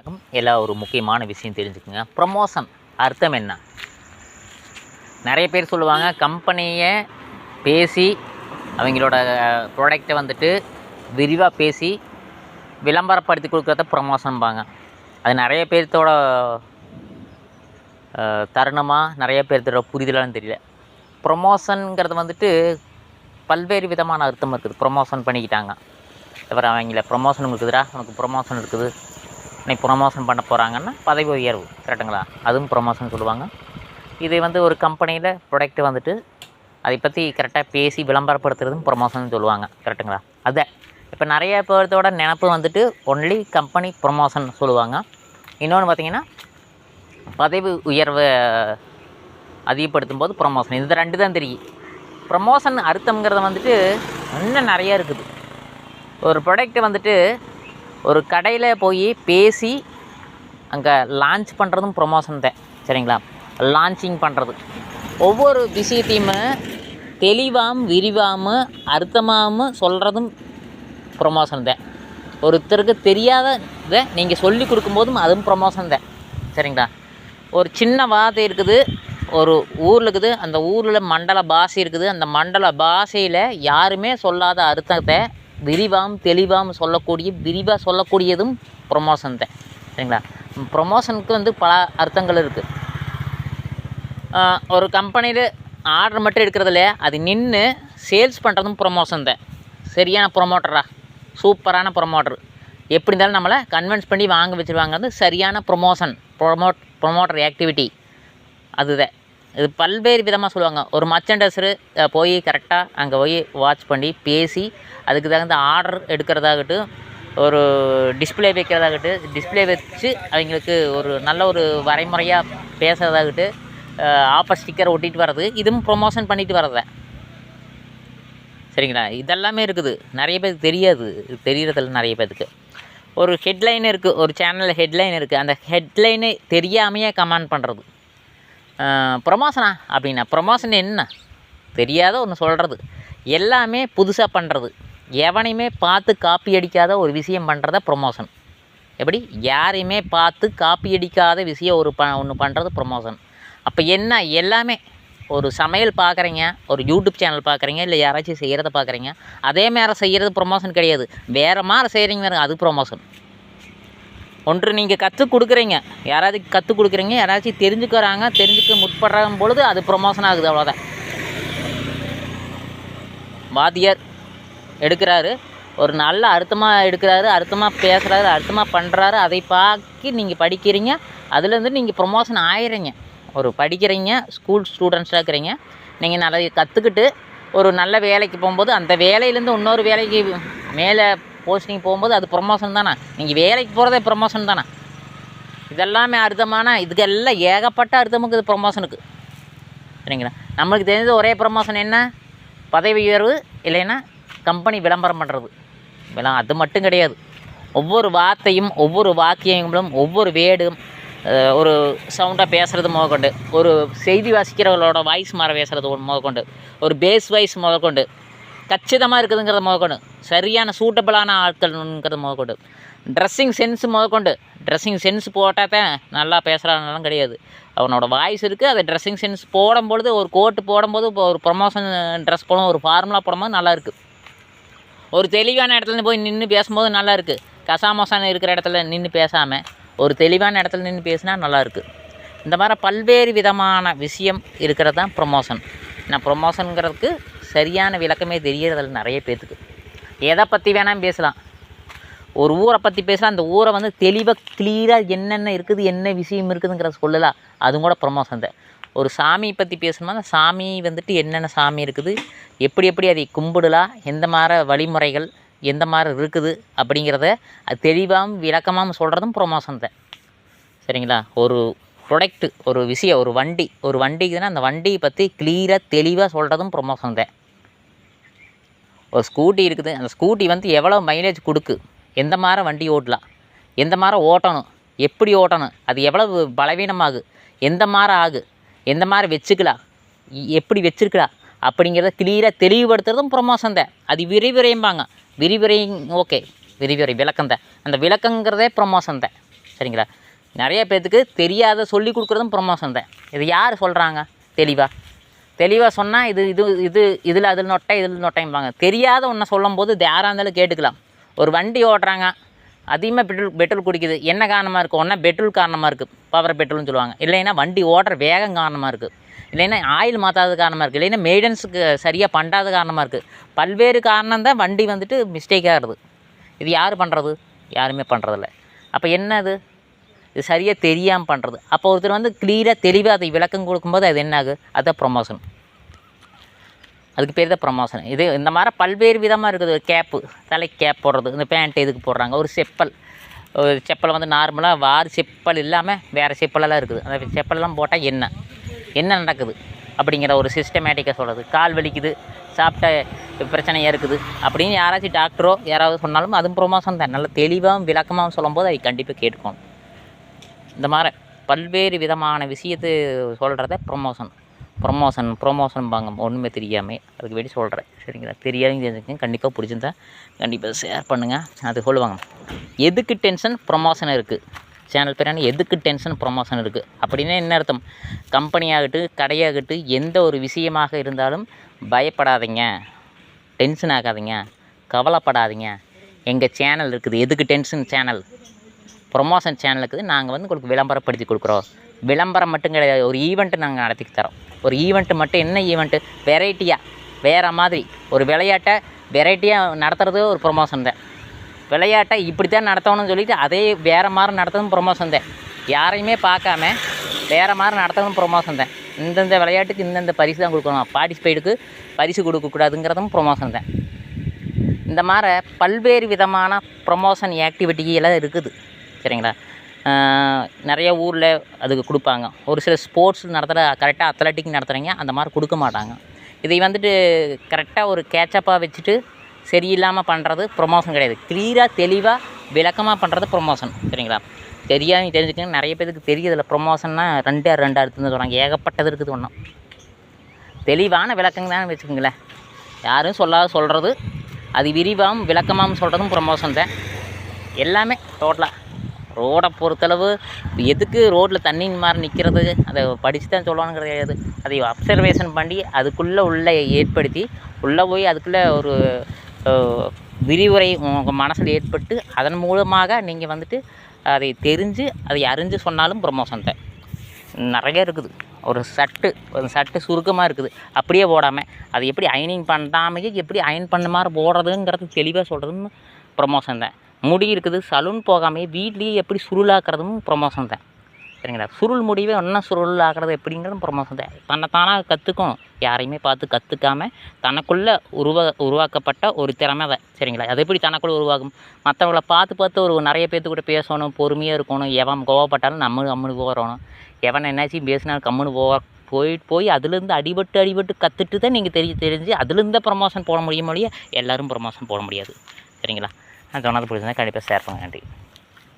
வணக்கம். எல்லாம் ஒரு முக்கியமான விஷயம் தெரிஞ்சுக்குங்க. ப்ரமோஷன் அர்த்தம் என்ன? நிறைய பேர் சொல்லுவாங்க கம்பெனியை பேசி அவங்களோட ப்ராடக்டை வந்துட்டு விரிவாக பேசி விளம்பரப்படுத்தி கொடுக்குறத ப்ரமோஷன்பாங்க அது நிறைய பேர்த்தோட தருணமாக நிறைய பேர்த்தோட புரிதலான்னு தெரியல. ப்ரொமோஷனுங்கிறது வந்துட்டு பல்வேறு விதமான அர்த்தம் இருக்குது. ப்ரொமோஷன் பண்ணிக்கிட்டாங்க. தவிர அவங்கள ப்ரொமோஷன் இருக்குதுடா உனக்கு ப்ரொமோஷன் இருக்குது. இன்னைக்கு ப்ரொமோஷன் பண்ண போகிறாங்கன்னா பதவி உயர்வு கரெக்டுங்களா? அதுவும் ப்ரொமோஷன் சொல்லுவாங்க. இது வந்து ஒரு கம்பெனியில் ப்ரொடக்ட் வந்துட்டு அதை பற்றி கரெக்டாக பேசி விளம்பரப்படுத்துறதும் ப்ரொமோஷன் சொல்லுவாங்க. கரெக்டுங்களா? அதை. இப்போ நிறைய பேர்த்தோட நினப்பு வந்துட்டு ஒன்லி கம்பெனி ப்ரொமோஷன் சொல்லுவாங்க. இன்னொன்று பார்த்தீங்கன்னா பதவி உயர்வை அதிகப்படுத்தும் போது ப்ரொமோஷன் இது ரெண்டு தான் தெரியும். ப்ரொமோஷன் அர்த்தங்கிறது வந்துட்டு இன்னும் நிறையா இருக்குது. ஒரு ப்ராடக்ட்டை வந்துட்டு ஒரு கடையில் போய் பேசி அங்கே லான்ச் பண்ணுறதும் ப்ரொமோஷன் தான். சரிங்களா? லான்ச்சிங் பண்ணுறது ஒவ்வொரு விஷயத்தையுமே தெளிவாம் விரிவாம் அர்த்தமாகவும் சொல்கிறதும் ப்ரொமோஷன் தான். ஒருத்தருக்கு தெரியாத இதை நீங்கள் சொல்லி கொடுக்கும்போதும் அதுவும் ப்ரொமோஷன் தான். சரிங்களா? ஒரு சின்ன வார்த்தை இருக்குது ஒரு ஊரில் இருக்குது அந்த ஊரில் மண்டல பாஷை இருக்குது. அந்த மண்டல பாஷையில் யாருமே சொல்லாத அர்த்தத்தை விரிவாம் தெளிவாகவும் சொல்லக்கூடிய விரிவாக சொல்லக்கூடியதும் ப்ரொமோஷன் தான். சரிங்களா? ப்ரொமோஷனுக்கு வந்து பல அர்த்தங்கள் இருக்குது ஒரு கம்பெனியில் ஆர்டர் மட்டும் எடுக்கிறதுல அது நின்று சேல்ஸ் பண்ணுறதும் ப்ரொமோஷன் தான். சரியான ப்ரொமோட்டரா சூப்பரான ப்ரொமோட்டர் எப்படி இருந்தாலும் நம்மளை கன்வின்ஸ் பண்ணி வாங்க வச்சுருவாங்க. வந்து சரியான ப்ரொமோஷன் ப்ரொமோட் ப்ரொமோட்டர் ஆக்டிவிட்டி அதுதான். இது பல்வேறு விதமாக சொல்லுவாங்க. ஒரு மர்ச்சன்டைசரு போய் கரெக்டாக அங்கே போய் வாட்ச் பண்ணி பேசி அதுக்கு தகுந்த ஆர்டர் எடுக்கிறதாகட்டும் ஒரு டிஸ்பிளே வைக்கிறதாகட்டும் டிஸ்பிளே வச்சு அவங்களுக்கு ஒரு நல்ல ஒரு வரைமுறையாக பேசுகிறதாகட்டும் ஆஃபர் ஸ்டிக்கர் ஒட்டிட்டு வர்றது இதுவும் ப்ரொமோஷன் பண்ணிட்டு வர்றத. சரிங்களா? இதெல்லாமே இருக்குது. நிறைய பேருக்கு தெரியாது. தெரிகிறதில்ல தெரியறதில்ல நிறைய பேருக்கு. ஒரு ஹெட்லைன் இருக்குது ஒரு சேனலில் ஹெட்லைன் இருக்குது அந்த ஹெட்லைனே தெரியாமையே கமெண்ட் பண்ணுறது ப்ரொமோஷனா அப்படின்னா ப்ரொமோஷன் என்ன? தெரியாத ஒன்று சொல்கிறது எல்லாமே புதுசாக பண்ணுறது எவனையுமே பார்த்து காப்பி அடிக்காத ஒரு விஷயம் பண்ணுறத ப்ரொமோஷன் எப்படி? யாரையுமே பார்த்து காப்பி அடிக்காத விஷயம் ஒரு ப ஒன்று பண்ணுறது ப்ரொமோஷன் அப்போ என்ன? எல்லாமே ஒரு சமையல் பார்க்குறீங்க ஒரு யூடியூப் சேனல் பார்க்குறீங்க இல்லை யாராச்சும் செய்கிறத பார்க்குறீங்க அதே மாதிரி செய்கிறது ப்ரொமோஷன் கிடையாது. வேறு மாதிரி செய்கிறீங்க அது ப்ரொமோஷன் ஒன்று நீங்கள் கற்றுக் கொடுக்குறீங்க. யாராவது கற்றுக் கொடுக்குறீங்க யாராச்சும் தெரிஞ்சுக்கிறாங்க தெரிஞ்சுக்க முற்படுறாங்க பொழுது அது ப்ரொமோஷன் ஆகுது அவ்வளோதான் வாத்தியார் எடுக்கிறாரு. ஒரு நல்ல அர்த்தமாக எடுக்கிறாரு அர்த்தமாக பேசுகிறாரு அர்த்தமாக பண்ணுறாரு அதை பார்க்கி நீங்கள் படிக்கிறீங்க. அதுலேருந்து நீங்கள் ப்ரொமோஷன் ஆயிடுறீங்க ஒரு படிக்கிறீங்க ஸ்கூல் ஸ்டூடெண்ட்ஸாக இருக்கிறீங்க. நீங்கள் நிறைய கற்றுக்கிட்டு ஒரு நல்ல வேலைக்கு போகும்போது அந்த வேலையிலேருந்து இன்னொரு வேலைக்கு மேலே போஸ்டிங் போகும்போது அது ப்ரொமோஷன் தானே? நீங்கள் வேலைக்கு போகிறதே ப்ரொமோஷன் தானே? இதெல்லாமே அர்த்தமான இதுக்கெல்லாம் ஏகப்பட்ட அர்த்தமுக்கு இது ப்ரொமோஷனுக்கு சரிங்களா? நம்மளுக்கு தெரிஞ்சது ஒரே ப்ரொமோஷன் என்ன? பதவி உயர்வு இல்லைன்னா கம்பெனி விளம்பரம் பண்ணுறது விளம் அது மட்டும் கிடையாது. ஒவ்வொரு வார்த்தையும் ஒவ்வொரு வாக்கியங்களும் ஒவ்வொரு வேடும் ஒரு சவுண்டாக பேசுகிறது முதற்கொண்டு ஒரு செய்தி வாசிக்கிறவங்களோட வாய்ஸ் மாற பேசுகிறது முதற்கொண்டு ஒரு பேஸ் வாய்ஸ் முதற்கொண்டு கச்சிதமாக இருக்குதுங்கிறத முதற்கொண்டு சரியான சூட்டபிளான ஆட்கள்ங்கிறது முதற்கொண்டு ட்ரெஸ்ஸிங் சென்ஸ் முதற்கொண்டு ட்ரெஸ்ஸிங் சென்ஸ் போட்டால் தான் நல்லா பேசுகிறாங்கலாம் கிடையாது. அவனோட வாய்ஸ் இருக்குது அதை ட்ரெஸ்ஸிங் சென்ஸ் போடும்பொழுது ஒரு கோட்டு போடும்போது இப்போ ஒரு ப்ரொமோஷன் ட்ரெஸ் போடும் ஒரு ஃபார்முலா போடும்போது நல்லாயிருக்கு ஒரு தெளிவான இடத்துல போய் நின்று பேசும்போது நல்லாயிருக்கு கசாமோசான இருக்கிற இடத்துல நின்று பேசாமல் ஒரு தெளிவான இடத்துல நின்று பேசினா நல்லாயிருக்கு இந்த மாதிரி பல்வேறு விதமான விஷயம் இருக்கிறது தான் ப்ரொமோஷன் நான் ப்ரொமோஷனுங்கிறதுக்கு சரியான விளக்கமே தெரியறதில்ல நிறைய பேர்த்துக்கு எதை பற்றி வேணாலும் பேசலாம். ஒரு ஊரை பற்றி பேசலாம். அந்த ஊரை வந்து தெளிவாக கிளியராக என்னென்ன இருக்குது என்ன விஷயம் இருக்குதுங்கிறத சொல்லலாம் அதுவும் கூட ப்ரொமோஷன் தான் ஒரு சாமியை பற்றி பேசணுமா அந்த சாமி வந்துட்டு என்னென்ன சாமி இருக்குது எப்படி எப்படி அதை கும்பிடலாம் எந்த மாதிரி வழிமுறைகள் எந்த மாதிரி இருக்குது அப்படிங்கிறத அது தெளிவாகவும் விளக்கமாகவும் சொல்கிறதும் ப்ரொமோஷன் தான் சரிங்களா? ஒரு ப்ரொடக்ட்டு ஒரு விஷயம் ஒரு வண்டி ஒரு வண்டிக்குதுன்னா அந்த வண்டியை பற்றி கிளியராக தெளிவாக சொல்கிறதும் ப்ரொமோஷன் தான் ஒரு ஸ்கூட்டி இருக்குது. அந்த ஸ்கூட்டி வந்து எவ்வளோ மைலேஜ் கொடுக்கு? எந்த மாதிரி வண்டி ஓட்டலாம்? எந்த மாதிரி ஓட்டணும்? எப்படி ஓட்டணும்? அது எவ்வளவு பலவீனமாகு? எந்த மாதிரி ஆகு? எந்த மாதிரி வச்சுக்கலாம்? இ- எப்படி வச்சுருக்கலாம்? அப்படிங்கிறத கிளியராக தெளிவுபடுத்துறதும் ப்ரொமோஷன் தான். அது விரிவுரையும்பாங்க. விரிவுரை ஓகே விரிவுரை விளக்கம் தான். அந்த விளக்கங்கிறதே ப்ரொமோஷன் தான். சரிங்களா? நிறைய பேர்த்துக்கு தெரியாத சொல்லி கொடுக்குறதும் ப்ரொமோஷன் தான். இது யார் சொல்கிறாங்க தெளிவாக தெளிவாக சொன்னால் இது இது இது இதில் அதில் நொட்டை இதில் நொட்டைம்பாங்க. தெரியாத ஒன்றை சொல்லும்போது போது யாராக இருந்தாலும் கேட்டுக்கலாம். ஒரு வண்டி ஓட்டுறாங்க அதிகமாக பெட்ரோல் பெட்ரோல் குடிக்குது. என்ன காரணமாக இருக்குது ஒன்றா பெட்ரோல் காரணமாக இருக்குது பவர் பெட்ரோல்னு சொல்லுவாங்க. இல்லைன்னா வண்டி ஓடுற வேகம் காரணமாக இருக்குது இல்லைன்னா ஆயில் மாற்றாத காரணமாக இருக்குது இல்லைன்னா மெயின்டெனன்ஸுக்கு சரியாக பண்ணாத காரணமாக இருக்குது பல்வேறு காரணம் தான் வண்டி வந்துட்டு மிஸ்டேக் ஆகிறது. இது யார் பண்ணுறது யாருமே பண்ணுறதில்ல அப்போ என்னது இது சரியாக தெரியாமல் பண்ணுறது அப்போ ஒருத்தர் வந்து கிளியராக தெளிவாக அதை விளக்கம் கொடுக்கும்போது அது என்ன ஆகுது? அதுதான் ப்ரொமோஷன் அதுக்கு பேர் தான் ப்ரொமோஷன் இது இந்த மாதிரி பல்வேறு விதமாக இருக்குது. ஒரு கேப்பு தலைக்கு கேப் போடுறது இந்த பேண்ட் எதுக்கு போடுறாங்க. ஒரு செப்பல் ஒரு செப்பல் வந்து நார்மலாக வார் செப்பல் இல்லாமல் வேறு செப்பலெல்லாம் இருக்குது. அந்த செப்பலெல்லாம் போட்டால் என்ன? என்ன நடக்குது? அப்படிங்கிற ஒரு சிஸ்டமேட்டிக்காக சொல்கிறது கால் வலிக்குது சாப்பிட்ட பிரச்சனையாக இருக்குது. அப்படின்னு யாராச்சும் டாக்டரோ யாராவது சொன்னாலும் அதுவும் ப்ரொமோஷன் தான். நல்ல தெளிவாகவும் விளக்கமாகவும் சொல்லும்போது அதை கண்டிப்பாக கேட்டுக்கணும். இந்த மாதிரி பல்வேறு விதமான விஷயத்தை சொல்கிறத ப்ரொமோஷன் ப்ரொமோஷன் ப்ரொமோஷன்பாங்க ஒன்றுமே தெரியாமல் அதுக்கு வேண்டி சொல்கிறேன் சரிங்களா? தெரியாதவங்க தெரிஞ்சுக்கங்க. கண்டிப்பாக பிடிச்சிருந்தா கண்டிப்பாக ஷேர் பண்ணுங்கள் அது சொல்லுவாங்க. எதுக்கு டென்ஷன் ப்ரொமோஷன் இருக்குது சேனல் பேரான எதுக்கு டென்ஷன் ப்ரொமோஷன் இருக்குது அப்படின்னா என்ன அர்த்தம்? கம்பெனியாகட்டும் கடையாகட்டும் எந்த ஒரு விஷயமாக இருந்தாலும் பயப்படாதீங்க. டென்ஷன் ஆகாதீங்க. கவலைப்படாதீங்க. எங்கள் சேனல் இருக்குது. எதுக்கு டென்ஷன் சேனல் ப்ரொமோஷன் சேனலுக்கு நாங்கள் வந்து உங்களுக்கு விளம்பரப்படுத்தி கொடுக்குறோம். விளம்பரம் மட்டும் கிடையாது. ஒரு ஈவெண்ட்டு நாங்கள் நடத்தி தரோம். ஒரு ஈவெண்ட்டு மட்டும் என்ன ஈவெண்ட்டு வெரைட்டியாக வேறு மாதிரி. ஒரு விளையாட்டை வெரைட்டியாக நடத்துறது ஒரு ப்ரொமோஷன் தான். விளையாட்டை இப்படி தான் நடத்தணும்னு சொல்லிட்டு அதே வேறு மாதிரி நடத்துறதும் ப்ரொமோஷன் தான். யாரையுமே பார்க்காம வேறு மாதிரி நடத்தணும் ப்ரொமோஷன் தான். இந்தந்த விளையாட்டுக்கு இந்தந்த பரிசு தான் கொடுக்கணும். பார்ட்டிசிபேட்டுக்கு பரிசு கொடுக்கக்கூடாதுங்கிறதும் ப்ரொமோஷன் தான். இந்த மாதிரி பல்வேறு விதமான ப்ரொமோஷன் ஆக்டிவிட்டி எல்லாம் இருக்குது. சரிங்களா? நிறைய ஊரில் அதுக்கு கொடுப்பாங்க. ஒரு சில ஸ்போர்ட்ஸ் நடத்துகிற கரெக்டாக அத்லட்டிக் நடத்துகிறீங்க அந்த மாதிரி கொடுக்க மாட்டாங்க. இதை வந்துட்டு கரெக்டாக ஒரு கேச்சப்பாக வச்சுட்டு சரியில்லாமல் பண்ணுறது ப்ரொமோஷன் கிடையாது. கிளியராக தெளிவாக விளக்கமாக பண்ணுறது ப்ரொமோஷன் சரிங்களா? தெரியாமல் தெரிஞ்சுக்கங்க. நிறைய பேருக்கு தெரியுதில்ல ப்ரொமோஷன்னா ரெண்டே ரெண்டு அடுத்துன்னு சொல்கிறாங்க ஏகப்பட்டது இருக்குது ஒன்றும் தெளிவான விளக்கங்க தான் வச்சுக்கோங்களேன். யாரும் சொல்லாத சொல்கிறது அது விரிவாகவும் விளக்கமாகவும் சொல்கிறதும் ப்ரொமோஷன் தான். எல்லாமே டோட்டலாக ரோடை பொறுத்தளவு எதுக்கு ரோட்டில் தண்ணி மாதிரி நிற்கிறது அதை படித்து தான் சொல்லணுங்கிறது கிடையாது அதை அப்சர்வேஷன் பண்ணி அதுக்குள்ளே உள்ளே ஏற்படுத்தி உள்ளே போய் அதுக்குள்ளே ஒரு விரிவுரை உங்கள் மனசில் ஏற்பட்டு அதன் மூலமாக நீங்கள் வந்துட்டு அதை தெரிஞ்சு அதை அறிஞ்சு சொன்னாலும் ப்ரமோஷன் தான். நிறைய இருக்குது. ஒரு சட்டு ஒரு சட்டு சுருக்கமாக இருக்குது. அப்படியே போடாமல் அது எப்படி அயனிங் பண்ணாமையே எப்படி அயன் பண்ண மாதிரி போடுறதுங்கிறது தெளிவாக சொல்கிறதுன்னு ப்ரமோஷன் தான். முடி இருக்குது சலூன் போகாமையே வீட்லேயே எப்படி சுருளாக்குறதும் ப்ரொமோஷன் தான். சரிங்களா? சுருள் முடிவே இன்னும் சுருள் ஆகிறது எப்படிங்கிறதும் ப்ரொமோஷன் தான். தன்னைத்தானாக கற்றுக்கணும் யாரையுமே பார்த்து கற்றுக்காம தனக்குள்ளே உருவா உருவாக்கப்பட்ட ஒரு திறமை தான். சரிங்களா? அது எப்படி தனக்குள்ளே உருவாகும்? மற்றவங்கள பார்த்து பார்த்து ஒரு நிறைய பேர்த்து கூட பேசணும் பொறுமையாக இருக்கணும். எவன் கோவப்பட்டாலும் நம்ம கம்முனு போகிறணும் எவன் என்னாச்சும் பேசினாலும் கம்முனு போக போயிட்டு போய் அதுலேருந்து அடிபட்டு அடிபட்டு கற்றுட்டு தான் நீங்கள் தெரிஞ்சு தெரிஞ்சு அதுலேருந்து ப்ரொமோஷன் போட முடியும் மொழிய எல்லோரும் ப்ரொமோஷன் போட முடியாது. சரிங்களா? நான் சொன்னது பிடிச்சிருந்தா கண்டிப்பாக ஷேர் பண்ணுங்க நன்றி